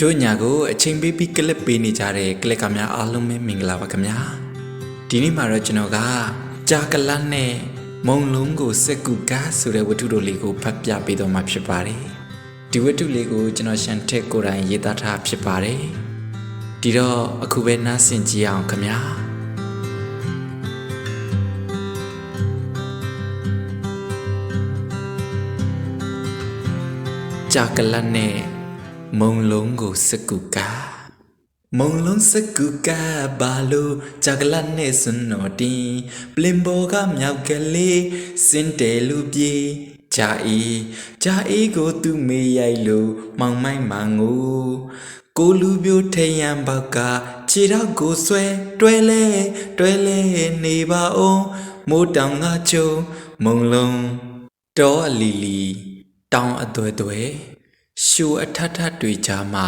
တို့ညာကိုအချိန်ပေးပြီးကလစ်ပေးနေကြတဲ့ကလစ်ကများအားလုံးပဲမင်္ဂလာပါခင်ဗျာဒီနေ့မှာတော့ကျွန်တော်ကကြာကလတ်နဲ့မုံလုံးကိုစက်ကူကားဆိုတဲ့ဝတ္ထုတို့လေးကိုဖတ်ပြပေးတော့မှာဖြစ်ပါတယ်ဒီဝတ္ထုလေးကိုကျွန်တော်ရှန်ထက်ကိုယ်တိုင်ရေးသားထားဖြစ်ပါတယ်ဒီတော့အခုပဲနားဆင်ကြည့်အောင်ခင်ဗျာကြာကလတ်နဲ့ မုံလုံးကိုစကူကာမုံလုံးစကူကာဘာလို့ကြာကလတ်နဲ့စွန်းတော်တင်ပလင်ဘောကမြောက်ကလေးစင်တယ်လူပြေကြာအေးကြာအေးကိုသူ့မေးရိုက်လို့မောင်မိုက်မငိုကိုလူပြိုထရန်ဘောက်ကခြေတော့ကိုဆွဲတွဲလဲတွဲလဲနေပါအောင်မိုးတောင်ကချုံမုံလုံးတောအလီလီတောင်အသွဲသွဲ ရှူအထထတွေကြားမှာ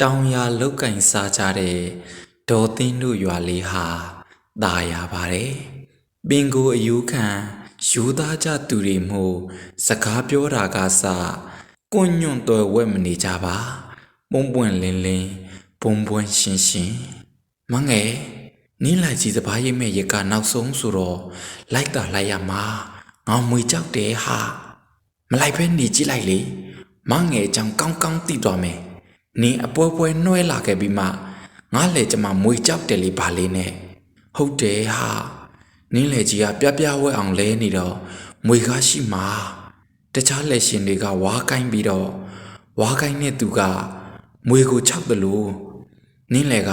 တောင်ရလောက်ကင်စားကြတဲ့ဒေါ်သင်းတို့ရွာလေးဟာตายရပါတယ်ပင်ကိုအယူခံယူသားကြသူတွေမို့စကားပြောတာကစကွညွန့်တော်ဝက်မနေကြပါပုံပွင့်လင်းလင်းပုံပွင့်ရှင်းရှင်းမငယ်နင်းလိုက်ကြီးစပားရိပ်မဲ့ရကနောက်ဆုံးဆိုတော့လိုက်တာလိုက်ရမှာငေါမွေကြောက်တယ်ဟာ မလိုက်ဖဲနေကြည့်လိုက်လေ မငယ်ချောင်ကောင်းကောင်းသိသွားမယ်နင်းအပွဲပွဲနှွဲလာခဲ့ပြီးမှငါလေကျမမွေကြောက်တယ်လေဘာလေးနဲ့ဟုတ်တယ်ဟာနင်းလေကြီးကပြပြဝဲအောင်လဲနေတော့မွေကားရှိမှာတခြားလက်ရှင်တွေကဝါကိုင်းပြီးတော့ဝါကိုင်းတဲ့သူကမွေကိုခြောက်တယ်လို့နင်းလေက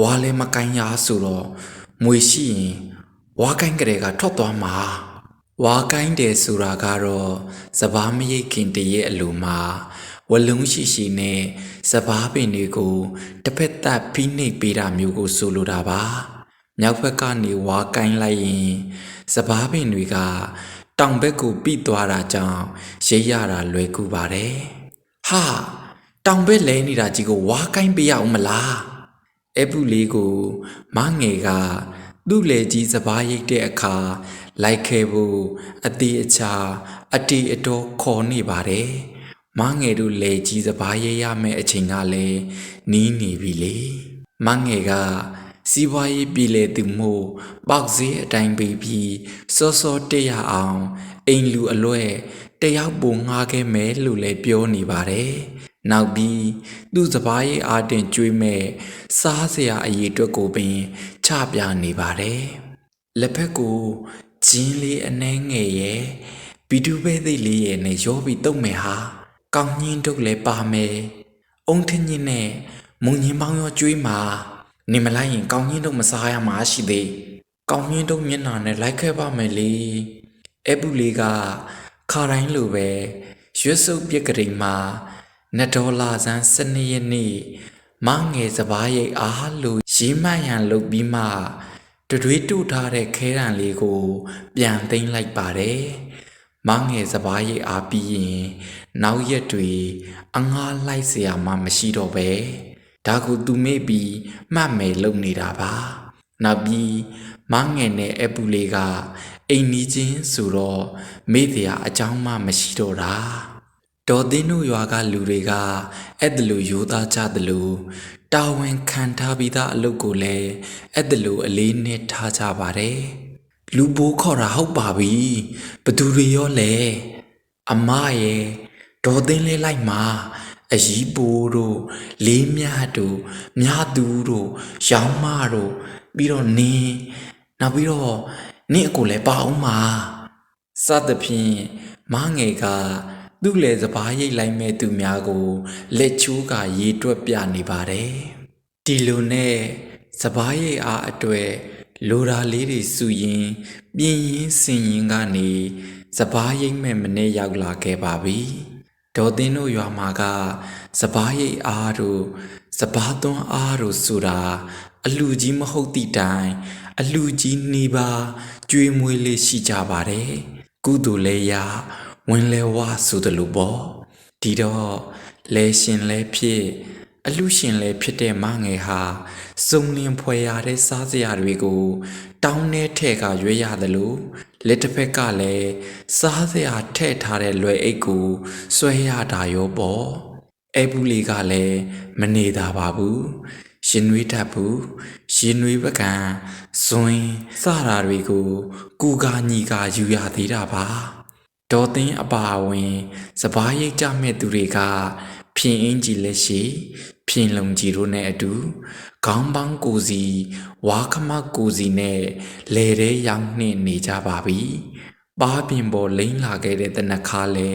ဝါလဲမကိုင်းရဆိုတော့မွေရှိရင်ဝါကိုင်းကလေးကထွက်သွားမှာ ဝါကိုင်းတယ်ဆိုတာကတော့စပားမရိတ်ခင်တရဲ့အလိုမှာဝလုံးရှိရှိနဲ့စပားပင်တွေကိုတစ်ဖက်သက်ဖိနှိပ်ပေးတာမျိုးကိုဆိုလိုတာပါမြောက်ဘက်ကနေဝါကိုင်းလိုက်ရင်စပားပင်တွေကတောင်ဘက်ကိုပြိသွားတာကြောင့်ရိပ်ရတာလွယ်ကူပါတယ်ဟာတောင်ဘက်လဲနေတာကြီးကိုဝါကိုင်းပေးရအောင်မလားအပူလေးကိုမငယ်ကသူ့လေကြီးစပားရိတ်တဲ့အခါ လိုက်ခဲ့ဖို့အတီအချာအတီအတော်ခေါ်နေပါတယ်မငယ်တို့လေကြီးစပားရိတ်ရမယ့်အချိန်ကလည်းနီးနေပြီလေမငယ်ကစီးပွားရေးပြည်လေသူမို့ပေါက်စည်းအတိုင်းပေးပြီးစောစောတက်ရအောင်အိမ်လူအလွဲ့တယောက်ပုံငှားခဲ့မယ်လို့လည်းပြောနေပါတယ်။နောက်ပြီးသူ့စပားရေးအားတင်ကျွေးမဲ့စားစရာအရေးအတွက်ကိုပင်ချပြနေပါတယ်။လက်ဖက်ကို ဂျင်းလေးအနှဲငယ်ရဲ့ဘီတူပဲသိပ်လေးရဲ့နဲ့ရောပြီးတုံးမယ်ဟာကောင်းညင်းတုတ်လည်းပါမယ်။အုံထင်းညင်းနဲ့မုံညင်းပေါင်းရောကျွေးမှာနေမလိုက်ရင်ကောင်းညင်းတုတ်မစားရမှာရှိသေး။ကောင်းညင်းတုတ်မျက်နှာနဲ့လိုက်ခဲ့ပါမယ်လေ။အပူလေးကခါတိုင်းလိုပဲရွှေစုပ်ပြက်ကလေးမှာ2ဒေါ်လာစန်း12ရက်နေ့မငယ်စပားရိတ်အားလို့ရီးမှန်ရန်လုပ်ပြီးမှ တတွေးတူထားတဲ့ခဲတံလေးကို ပြန်သိမ်းလိုက်ပါတယ်။မငယ်စပားရိတ်အားပြီးရင်နောက်ရက်တွေအငားလိုက်เสียမှမရှိတော့ပဲဒါကိုသူမေ့ပြီးမှတ်မယ်လုပ်နေတာပါ။နောက်ပြီးမငယ်နဲ့အပူလေးကအိမ်နီးချင်းဆိုတော့မေ့တရားအကြောင်းမှမရှိတော့တာ။ဒေါ်သင်းတို့ရွာကလူတွေကအဲ့ဒလိုယူသားကြသလို တာဝန်ခံထားပြီးသားအလုပ်ကိုလည်းအဲ့ဒလိုအလေးနဲ့ထားကြပါတယ်။လူဘိုးခေါ်တာဟုတ်ပါပြီ။ဘသူတွေရောလဲ။အမရဲ့ဒေါ်သင်းလေးလိုက်မှာအကြီးဘိုးတို့လေးမြတ်တို့မြတ်သူတို့ရောင်းမတို့ပြီးတော့နင်းနောက်ပြီးတော့နင့်အကိုလည်းပါအောင်ပါစသဖြင့်မငယ်က သူ့လေစပားရိတ်လိုက်မဲ့သူများကိုလက်ချိုးကရေတွက်ပြနေပါတယ်ဒီလိုနဲ့စပားရိတ်အားအတွေ့လိုရာလေးတွေစုရင်ပြင်းရင်စင်ရင်ကနေစပားရိတ်မဲ့မနေ့ရောက်လာခဲ့ပါပြီဒေါ်သင်းတို့ရွာမှာကစပားရိတ်အားတို့စပားသွန်းအားတို့ဆိုတာအလူကြီးမဟုတ်သည့်တိုင်အလူကြီးနေပါကြွေးမွေးလေးရှိကြပါတယ်ကုသိုလ်လည်းရ ဝင်လဲဝဆိုတယ်လို့ပေါ့ဒီတော့လဲရှင်လဲဖြစ်အလူရှင်လဲဖြစ်တဲ့မငယ်ဟာစုံလင်ဖွယ်ရတဲ့စားစရာတွေကို တောင်းနဲ့ထဲ့ကရွေးရတယ်လို့လက်တစ်ဖက်ကလည်းစားစရာထဲ့ထားတဲ့လွယ်အိတ်ကိုဆွဲရတာရောပေါ့အဲဘူးလေးကလည်းမနေတာပါဘူးရှင်နွေးတတ်ဘူးရှင်နွေးပကံဇွင်စတာတွေကို ကူကာညီကာယူရသေးတာပါ ဒေါ်သိန်းအပါဝင်စပားရိတ်ကြမဲ့သူတွေကဖြင်းအင်းကြီးလက်ရှိ ဖြင်းလုံကြီးတို့နဲ့အတူခေါင်းပေါင်းကိုစီဝါခမကိုစီနဲ့လေထဲရောက်နှင့်နေကြပါပြီပါးပြင်ပေါ်လိမ့်လာခဲ့တဲ့တနခါလဲ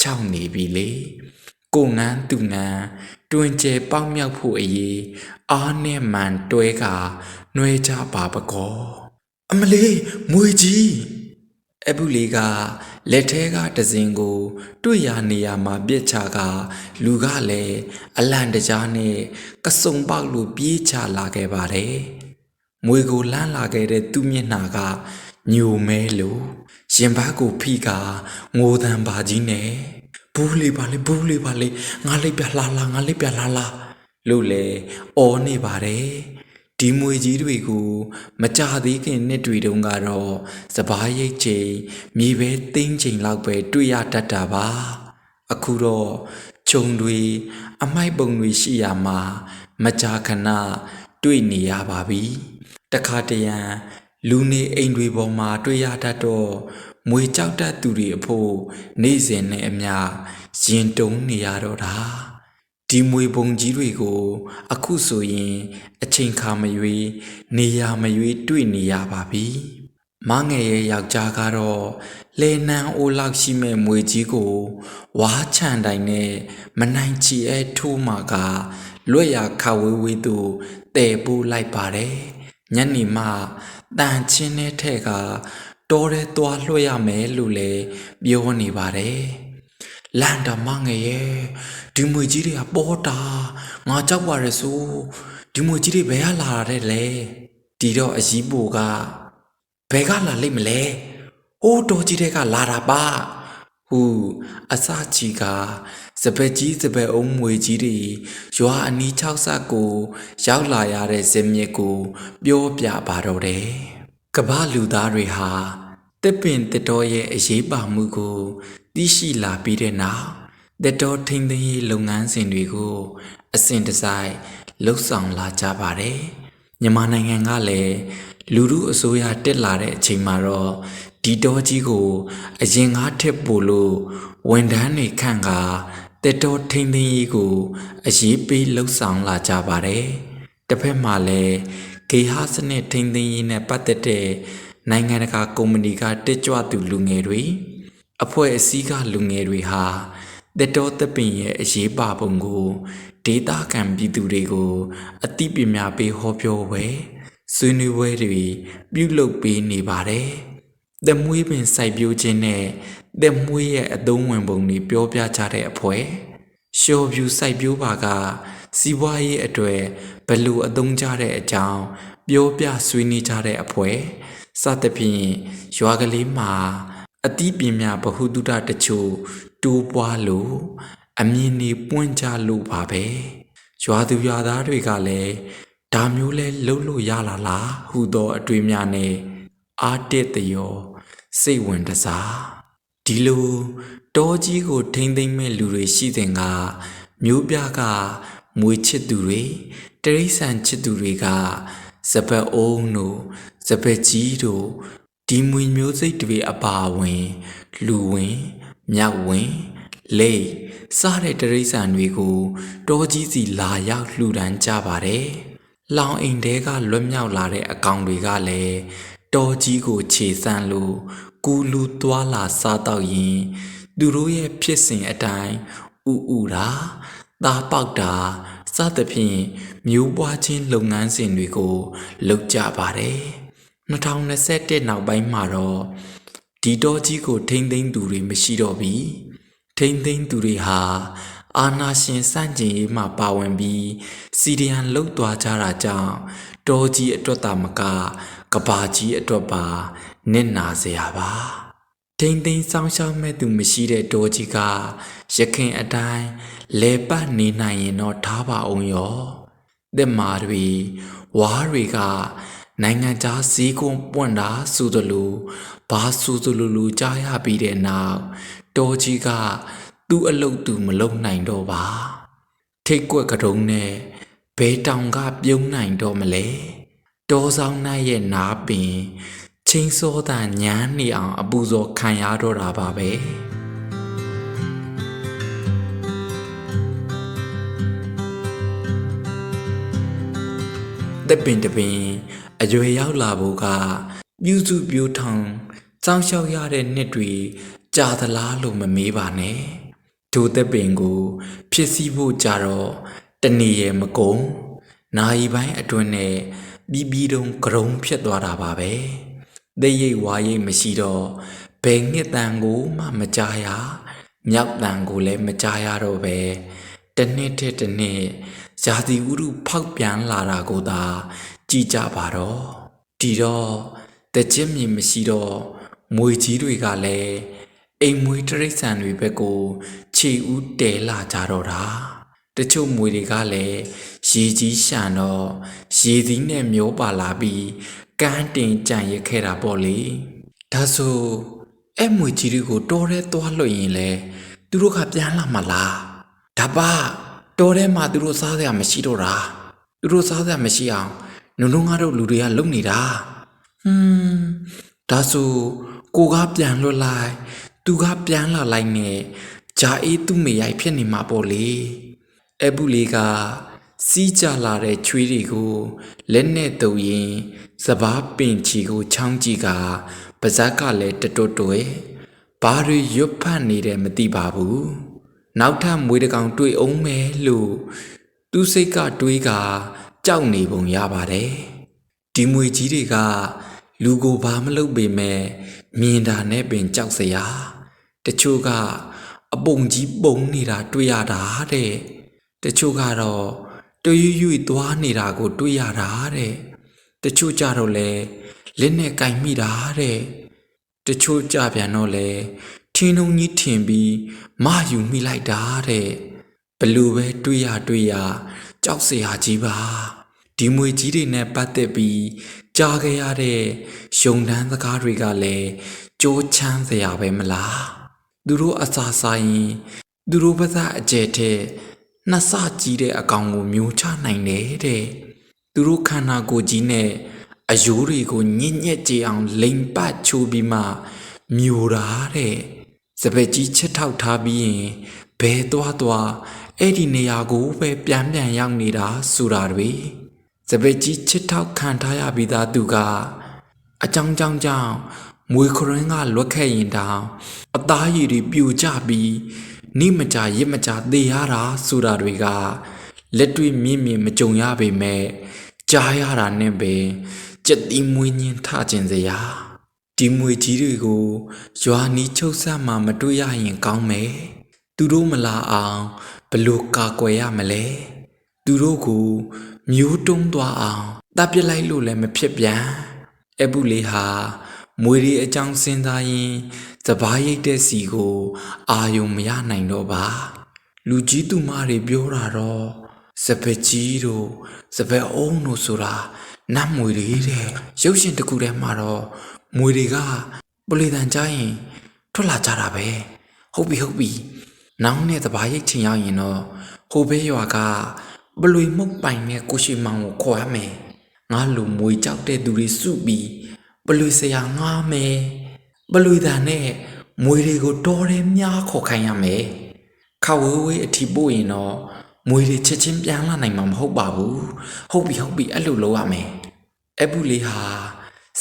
ခြောက်နေပြီလေကိုငန်းသူငန်းတွင်ကျဲပေါက်မြောက်ဖို့အရေးအားနဲ့မှန်တွဲကနှွဲကြပါပကောအမလေးမွေကြီး အပုလီကလက်ထဲကတစင်ကို တွေ့ရနေရမှာပြစ်ချကလူကလည်းအလန့်တကြားနဲ့ကစုံပေါက်လိုပြေးချလာခဲ့ပါတယ်။မွေကိုလန်းလာခဲ့တဲ့သူ့မျက်နှာကညိုမဲလို့ရင်ဘတ်ကိုဖိကငိုတံပါကြီးနဲ့ဘူးလေးပါလေဘူးလေးပါလေငါလေးပြလာလာငါလေးပြလာလာလို့လေအော်နေပါတယ်။ ဒီမွေကြီးတွေကိုမကြသေးခင်နှစ်တွေတုန်းကတော့စပားရိတ်ချိန်မြေပဲသိန်းချိန်လောက်ပဲတွေ့ရတတ်တာပါအခုတော့ခြုံတွေအမိုက်ပုံတွေရှိရမှာမကြာခဏတွေ့နေရပါပြီတခါတရံလူနေအိမ်တွေပေါ်မှာတွေ့ရတတ်တော့မွေကြောက်တတ်သူတွေအဖို့နေ့စဉ်နဲ့အမျှရင်တုံးနေရတော့တာ ဒီမွေပုံကြီးတွေကို အခုဆိုရင် အချိန်ခါမရွေးနေရမရွေးတွေ့နေရပါပြီ။မငယ်ရဲ့ယောက်ျားကတော့လေနံအိုးလောက်ရှိမဲ့မွေကြီးကိုဝါချန်တိုင်နဲ့မနိုင်ချီအဲထိုးမှာကလွတ်ရခဝေးဝေးသူတဲပိုးလိုက်ပါတယ်။ညနေမှတန်ချင်းတဲ့ထဲကတော်ရဲသွားလွှတ်ရမယ်လို့လည်းပြောနေပါတယ်။ လန်တာမငယ်ရဲ့ဒီမွေကြီးတွေကပေါ်တာငါကြောက်ပါရဲဆိုဒီမွေကြီးတွေဘယ်ကလာတဲ့လဲဒီတော့အကြီးပူကဘယ်ကလာလိမ့်မလဲဟိုးတော်ကြီးတွေကလာတာပါဟူအစချီကစပက်ကြီးစပက်အုံးမွေကြီးတွေရွာအနီး၆ဆက်ကို ရောက်လာရတဲ့ဇင်မြစ်ကို ပြောပြပါတော့တယ်ကမ္ဘာလူသားတွေဟာတစ်ပင်တစ်တော်ရဲ့အရေးပါမှုကို သိရှိလာပြီးတဲ့နောက်တက်တော်ထိန်သိမ်းရေးလုပ်ငန်းစဉ်တွေကိုအစဉ်တစိုက်လှုပ်ဆောင်လာကြပါတယ်။မြန်မာနိုင်ငံကလည်းလူမှုအစိုးရတက်လာတဲ့အချိန်မှာတော့ဒီတော်ကြီးကိုအရင်ကားထက်ပို့လို့ဝန်ထမ်းတွေခန့်ကတက်တော်ထိန်သိမ်းရေးကိုအရေးပေးလှုပ်ဆောင်လာကြပါတယ်။တစ်ဖက်မှာလည်းဂေဟာစနစ်ထိန်သိမ်းရေးနဲ့ပတ်သက်တဲ့နိုင်ငံတကာကုမ္ပဏီကတက်ကြွသူလူငယ်တွေ အဖွဲ့အစည်းကလူငယ်တွေဟာတက်တော်သပင်ရဲ့အရေးပါပုံကိုဒေတာခံပြည်သူတွေကို အသိပညာပေးဟောပြောပွဲဆွေးနွေးပွဲတွေပြုလုပ်ပေးနေပါတယ်။သက်မွေးပင်စိုက်ပျိုးခြင်းနဲ့သက်မွေးရဲ့အသုံးဝင်ပုံတွေပြောပြကြတဲ့အဖွဲ့ရှော်ဖြူစိုက်ပျိုးပါကစီးပွားရေးအတွေ့ဘလို့အသုံးကြတဲ့အကြောင်းပြောပြဆွေးနွေးကြတဲ့အဖွဲ့စသဖြင့်ရွာကလေးမှာ အတိပညာဗဟုသုတတချို့တိုးပွားလို့အမြင်နေပွင့်ကြလို့ပါပဲရွာသူရွာသားတွေကလည်းဒါမျိုးလဲလှုပ်လို့ရလာလားဟူသောအတွေ့များနဲ့အာတစ်တယောစိတ်ဝင်တစားဒီလိုတောကြီးကိုထိမ့်သိမ့်မဲ့လူတွေရှိတဲ့ကမျိုးပြကမွေချစ်သူတွေတရိษံချစ်သူတွေကစပက်အုံးတို့စပက်ကြီးတို့ ဒီမွေမျိုးစိတ်တွေအပါဝင် လူဝင်မြောက်ဝင်လိတ်စားတဲ့တရိษံတွေကိုတောကြီးစီလာရောက်လှူဒန်းကြပါတယ်။လောင်အိမ်တဲကလွတ်မြောက်လာတဲ့အကောင်တွေကလည်းတောကြီးကိုခြေဆန်းလို့ကူလူသွာလာစားတော့ရင်သူတို့ရဲ့ဖြစ်စဉ်အတိုင်းဥဥတာသားပေါက်တာစသဖြင့်မျိုးပွားခြင်းလုပ်ငန်းစဉ်တွေကိုလုပ်ကြပါတယ် 2021နောက်ပိုင်းမှာတော့ဒီတော့ကြီးကိုထိမ့်သိမ်းသူတွေမရှိတော့ပြီထိမ့်သိမ်းသူတွေဟာအာနာရှင်စန့်ကျင်ရေးမှာပါဝင်ပြီးစီရီယန်လှုပ်သွားကြတာကြောင့်တောကြီးအတွက်တာမကကဘာကြီးအတွက်ပါနစ်နာเสียပါထိမ့်သိမ်းဆောင်ရှောက်မဲ့သူမရှိတဲ့တောကြီးကရခင်အတိုင်းလဲပတ်နေနိုင်ရင်တော့ထားပါအောင်ရောတဲ့မာတွေဝါးတွေက နိုင်ငံခြားစည်းကုန်းပွင့်တာဆိုသလိုဘာဆိုသလိုလိုကြားရပြီးတဲ့နောက်တော်ကြီးကသူ့အလုတ်သူမလုံနိုင်တော့ပါထိတ်ကွက်ကတုံးနဲ့ဘဲတောင်ကပြုံးနိုင်တော့မလဲတောဆောင်နိုင်ရဲ့နားပင်ချင်းစောတာညာနေအောင်အပူဇော်ခံရတော့တာပါပဲတဲ့ပင်တပင် အရွယ်ရောက်လာဖို့ကပြုစုပြိုးထောင်စောင်းလျှောက်ရတဲ့နှစ်တွေကြာသလားလို့မမေးပါနဲ့ထိုတဲ့ပင်ကို ဖြစ်စည်းဖို့ကြတော့တဏီရဲ့မကုံနာယီပိုင်းအတွင်းနဲ့ပြီးပြီးတုံးကရုံဖြစ်သွားတာပါပဲသိရိတ်ဝါရိတ်မရှိတော့ဘယ်ငှက်တန်ကိုမှမကြားရမြောက်တန်ကိုလည်းမကြားရတော့ပဲတစ်နှစ်တစ်တစ်နှစ်ဇာတိဥရုဖောက်ပြန်လာတာကိုသာ ကြည်ကြပါတော့ဒီတော့တကြင်းမြင်မရှိတော့မွေကြီးတွေကလည်းအိမ်မွေတရိษံတွေဘက်ကိုခြေဦးတဲလာကြတော့တာတချို့မွေတွေကလည်းရေကြီးရှာတော့ရေသီးနဲ့မျောပါလာပြီးကန်းတင်ကြံရခဲ့တာပေါ့လေဒါဆိုအဲ့မွေကြီးတွေကိုတော်ရဲသွားလွှတ်ရင်လေသူတို့ကပြန်လာမလားဒါပါတော်ထဲမှာသူတို့စားစရာမရှိတော့တာသူတို့စားစရာမရှိအောင် နုံနုံငါတို့လူတွေကလုံနေတာဟွန်းဒါဆိုကိုကပြန်လွတ်လိုက်သူကပြန်လာလိုက်နဲ့ဂျာအေးသူ့မေရိုက်ဖြစ်နေမှာပေါ့လေအဘူးလေးကစီးကြလာတဲ့ချွေးတွေကိုလက်နဲ့တုပ်ရင်စပားပင်ချီကိုချောင်းကြည့်ကပါဇက်ကလည်းတတွတ်တွဲဘာတွေရွတ်ဖတ်နေတယ်မသိပါဘူးနောက်ထပ်မွေးတကောင်တွေ့အောင်မယ်လို့သူစိတ်ကတွေးက ကြောက်နေပုံရပါတယ်ဒီမွေကြီးတွေကလူကိုဘာမလုပ်ပေမဲ့မြင်တာနဲ့ပင်ကြောက်စရာတချို့ကအပုံကြီးပုံနေတာတွေ့ရတာတဲ့တချို့ကတော့တွရွရွသွားနေတာကိုတွေ့ရတာတဲ့တချို့ကြတော့လေလက်နဲ့ကင်မိတာတဲ့တချို့ကြပြန်တော့လေထင်းလုံးကြီးထင်ပြီးမယူမိလိုက်တာတဲ့ဘလို့ပဲတွေ့ရတွေ့ရ ကြောက်စရာကြီးပါဒီမွေကြီးတွေနဲ့ပတ်သက်ပြီးကြားခဲ့ရတဲ့ရုံတန်းစကားတွေကလည်းကြိုးချမ်းစရာပဲမလားသူတို့အစာဆိုင်ရင်သူတို့ဘာသာအကျဲတဲ့နှစ်ဆကြီးတဲ့အကောင်ကိုမျိုးချနိုင်တယ်တဲ့သူတို့ခန္ဓာကိုယ်ကြီးနဲ့အယိုးတွေကိုညစ်ညက်ကြအောင်လိမ်ပတ်ချိုးပြီးမှမျိုးတာတဲ့စပက်ကြီးချက်ထောက်ထားပြီးရင်ဘဲသွားသွား အဲ့ဒီနေရာကိုပဲပြန်ပြန်ရောက်နေတာဆိုတာတွေစပက်ကြီးချစ်ထောက်ခံထားရပြီးသားသူကအကြောင်းကြောင်းကြောင့်မွေခရင်ကလွတ်ခဲ့ရင်တောင်အသားရည်တွေပြိုကျပြီးနိမကြရစ်မကြသေရတာဆိုတာတွေကလက်တွေ့မြင့်မြင့်မကြုံရပေမဲ့ကြားရတာနဲ့ပဲကြက်တီးမွေးညင်းထကျင်စရာဒီမွေကြီးတွေကိုရွာနီးချုပ်ဆက်မှမတွေ့ရရင်ကောင်းမယ်သူတို့မလာအောင် ဘလို့ကာကွယ်ရမလဲသူတို့ကိုမျိုးတုံးသွားအောင်တပ်ပြလိုက်လို့လည်းမဖြစ်ပြန်အပုလေးဟာမွေရီအကြောင်းစဉ်းစားရင်စပားရိတ်တဲ့စီကို အာယုံမရနိုင်တော့ပါ လူကြီးသူမတွေပြောတာတော့စပက်ကြီးတို့စပက်အုံးတို့ဆိုတာနတ်မွေတွေတဲ့ရုပ်ရှင်တစ်ခုထဲမှာတော့မွေတွေကပလီတန်ကြရင်ထွက်လာကြတာပဲဟုတ်ပြီဟုတ်ပြီ နောင်နဲ့တဘာရိတ်ချင်ရောက်ရင်တော့ဟိုဘေးရွာကဘလွေမုတ်ပိုင်နဲ့ကိုရှိမောင်ကိုခေါ်ရမယ်ငါလူမွေကြောက်တဲ့သူတွေစုပြီးဘလွေဆရာငားမယ်ဘလွေတန်နဲ့မွေတွေကိုတော်တယ်များခေါ်ခိုင်းရမယ်ခဝေးဝေးအထီပို့ရင်တော့မွေတွေချက်ချင်းပြန်လာနိုင်မှာမဟုတ်ပါဘူးဟုတ်ပြီဟုတ်ပြီအဲ့လိုလုပ်ရမယ်အပုလေးဟာ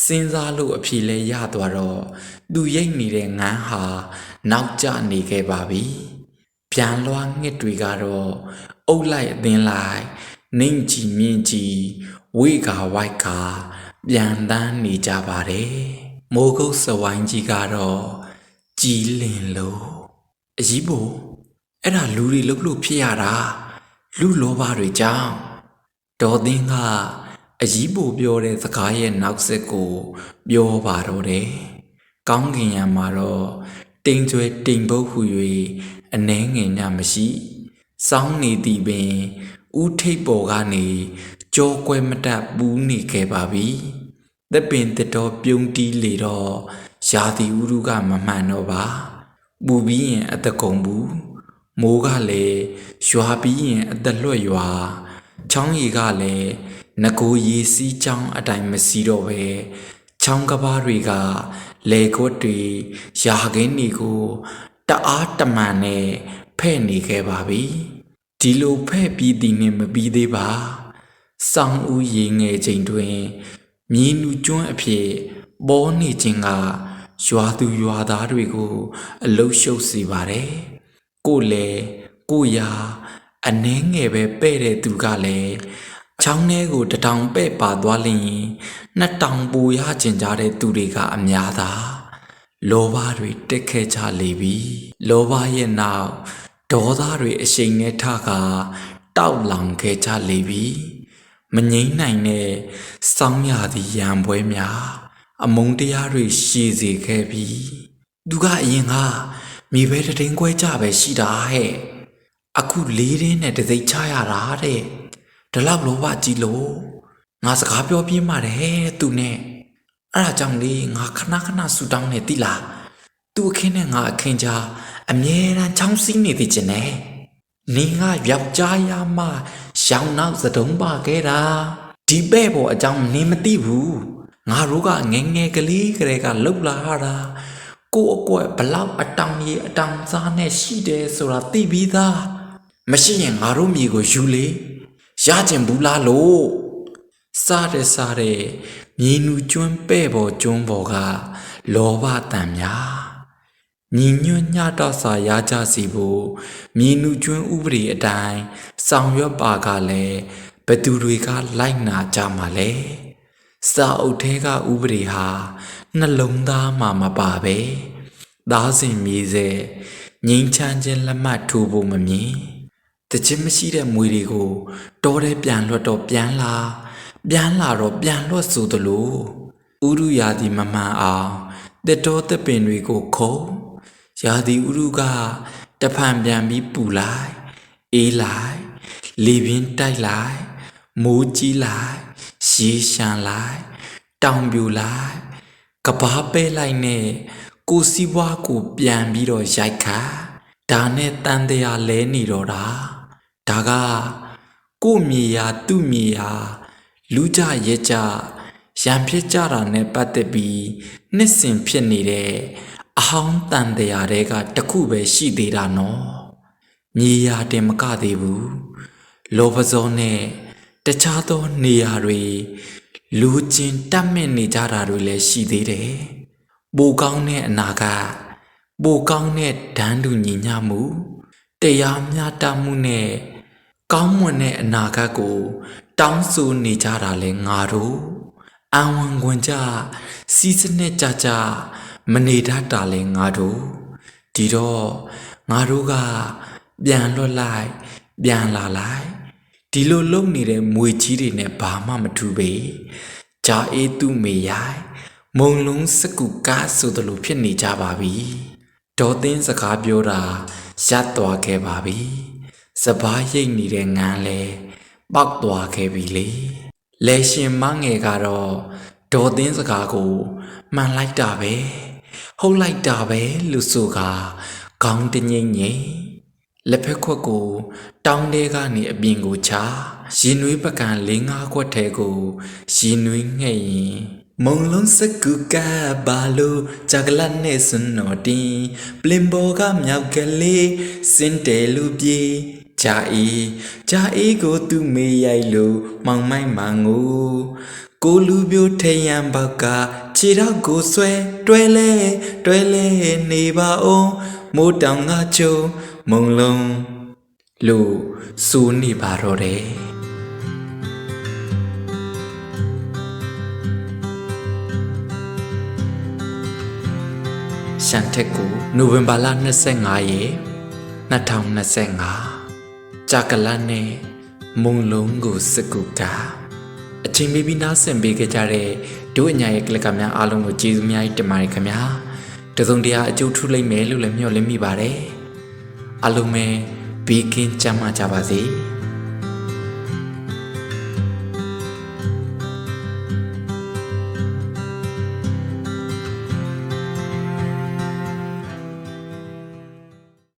စဉ်းစားလို့အဖြေလဲရသွားတော့သူရိတ်နေတဲ့ငန်းဟာနောက်ကျနေခဲ့ပါပြီ ပြန်လွှားငှက်တွေကတော့အုပ်လိုက်အသင်းလိုက်နှိမ့်ကြည့်မြင့်ကြည့်ဝိကာဝိုက်ကာပြန်တန်းနေကြပါတယ်မိုးကုတ်စဝိုင်းကြီးကတော့ကြည်လင်လို့အကြီးဘို့အဲ့ဒါလူတွေလုတ်လို့ဖြစ်ရတာလူလောဘတွေကြောင့်ဒေါ်သင်းကအကြီးဘို့ပြောတဲ့စကားရဲ့နောက်ဆက်ကိုပြောပါတော့တယ်ကောင်းကင်ယံမှာတော့တိမ်ကျွဲတိမ်ပုတ်ဟူ၍ အနှဲငယ်ညမရှိစောင်းနေသည်ပင်ဥထိပ်ပေါ်ကနေကြောကွဲမတတ်ပူးနေခဲ့ပါပြီသက်ပင်တတော်ပြုံးတီးလေတော့ရာသီဥတုကမမှန်တော့ပါပူပြီးရင်အတကုံဘူးမိုးကလည်းရွာပြီးရင်အသက်လွတ်ရွာချောင်းရီကလည်းငကိုရေစီးချောင်းအတိုင်းမစီးတော့ပဲချောင်းကဘာတွေကလေကွက်တွေရာခင်းတွေကို တအားတမန်နဲ့ဖဲ့နေခဲ့ပါပြီဒီလိုဖဲ့ပြီးသည်နဲ့မပြီးသေးပါစောင်းဦးရေငယ်ချိန်တွင်မြင်းနူကျွန်းအဖြစ်ပေါ်နေခြင်းကရွာသူရွာသားတွေကို အလုရှုပ်စေပါတယ်ကိုလေကိုရာအနှဲငယ်ပဲပဲ့တဲ့သူကလည်းချောင်းထဲကိုတထောင်ပဲ့ပါသွားလျင်နှစ်တောင်ပူရကျင်ကြတဲ့သူတွေကအများသာ လောဘတွေတက်ခဲကြလေပြီလောဘရဲ့နောက်ဒေါသတွေအရှိန်နဲ့ထကတောက်လောင်ခဲ့ကြလေပြီမငိမ့်နိုင်တဲ့စောင်းရသည့်ရံပွဲများ အမုန်းတရားတွေရှည်စေခဲ့ပြီသူကအရင်ကမိဘတည်င်းခွဲကြပဲရှိတာဟဲ့အခုလေးရင်းနဲ့တစိမ့်ချရတာတဲ့ဒီလောက်လောဘကြီးလို့ငါစကားပြောပြင်းပါတယ်သူနဲ့ အဲ့ဒါကြောင့်လေငါခဏခဏဆူတောင်းနေတိလားသူအခင်းနဲ့ငါအခင်းကြားအမြဲတမ်းချောင်းစည်းနေသေးချင်တယ်နင်းကယောက်ျားရမရှောင်းနောက်စတုံးပါခဲ့တာဒီပဲ့ပေါ်အကြောင်းနင်းမသိဘူးငါတို့ကငယ်ငယ်ကလေးကလေးကလှုပ်လာရတာကိုယ့်အကွက်ဘလောက်အတောင်ကြီးအတောင်စားနဲ့ရှိတယ်ဆိုတာသိပြီးသားမရှိရင်ငါတို့မြေကိုယူလေရကျင်ဘူးလားလို့စားတယ်စားတယ် မြေနူကျွန်းပဲ့ပေါ်ကျွန်းပေါ်ကလောဘတန်များညီညွတ်ညတော့စာရကြစီဖို့မြေနူကျွန်းဥပဒေအတိုင်းဆောင်ရွက်ပါကလည်းဘသူတွေကလိုက်နာကြမှာလဲစာအုပ်ထဲကဥပဒေဟာနှလုံးသားမှာမပါပဲသားစဉ်မြေစေငိမ့်ချမ်းခြင်းလက်မှတ်ထိုးဖို့မမြင်တခြင်းမရှိတဲ့မွေတွေကိုတောထဲပြန်လွတ်တော့ပြန်လာ ပြန်လာတော့ပြန်လွတ်ဆိုသလိုဥရုယာတိမမှန်အောင်တက်တော်တက်ပင်တွေကိုခုံယာတိဥရုကတဖန်ပြန်ပြီးပူလိုက်အေးလိုက်လေပြင်းတိုက်လိုက်မိုးကြီးလိုက်ရေရှမ်းလိုက်တောင်ပြူလိုက်ကဘာပဲလိုက်နဲ့ကိုစီးပွားကိုပြန်ပြီးတော့ရိုက်ခါဒါနဲ့တန်တရားလဲနေတော့တာဒါကကို့မြေယာသူ့မြေယာ လူကြရဲကြရံဖြစ်ကြတာနဲ့ပတ်သက်ပြီးနှစ်စဉ်ဖြစ်နေတဲ့အဟောင်းတန်တရားတွေကတခုပဲရှိသေးတာနော်မြေယာတင်မကသေးဘူးလောဘဇောနဲ့တခြားသောနေရာတွေလူချင်းတတ်မြင့်နေကြတာတွေလည်းရှိသေးတယ်ပိုကောင်းတဲ့အနာကပိုကောင်းတဲ့ဒန်းတူညီညမှုတရားမျှတမှုနဲ့ကောင်းမွန်တဲ့အနာဂတ်ကို တောင်းဆိုနေကြတာလဲငါတို့အံဝန်ခွင်ကြစီးစနစ်ကြကြမနေတတ်တာလဲငါတို့ဒီတော့ငါတို့ကပြန်လွတ်လိုက်ပြန်လာလိုက်ဒီလိုလုံနေတဲ့မွေကြီးတွေနဲ့ဘာမှမထူပေဂျာအေးသူမေရိုင်မုံလုံးစကူကားဆိုသလိုဖြစ်နေကြပါပြီဒေါ်သင်းစကားပြောတာရပ်သွားခဲ့ပါပြီစပားရိတ်နေတဲ့ငန်းလဲ ပောက်သွားခဲ့ပြီလေလဲရှင်မငယ်ကတော့ဒေါ်သင်းစကားကိုမှန်လိုက်တာပဲဟုတ်လိုက်တာပဲလို့ဆိုကခေါင်းတငိမ့်ငိမ့်လက်ဖက်ခွက်ကိုတောင်းတဲကနေအပြင်ကိုချရင်နွေးပကံ၄၅ခွက်ထဲကိုရင်နွေးငှဲ့ရင်မုံလုံးစကူကဘာလို့ဂျာကလတ်နဲ့စွန်းတော်တင်ပလင်ဘောကမြောက်ကလေးစင်တယ်လူပြေ ဂျာအီဂျာအီကို သူမေးရိုက်လို့မောင်မိုက်မငိုကိုလူပြိုထရန်ဘက်ကခြေတော့ကိုဆွဲတွဲလဲတွဲလဲနေပါအောင်မိုးတောင်ငါချုံမုံလုံးလို့စူးနေပါတော့တယ်ရှန်ထက်ကိုနိုဝင်ဘာလ25ရက်2025 ကြာကလတ်နဲ့မုံလုံးကိုစကူကအချိန်မီပြီးနားဆင်ပေးခဲ့ကြတဲ့ဒုအညာရဲ့ကလကများအားလုံးကိုကျေးဇူးအများကြီးတင်ပါတယ်ခင်ဗျာတစုံတရာအကျိုးထူးလိမ့်မယ်လို့လည်းမျှော်လင့်မိပါတယ်အားလုံးပဲဘေးကင်းကြမ်းမှကြပါစေ။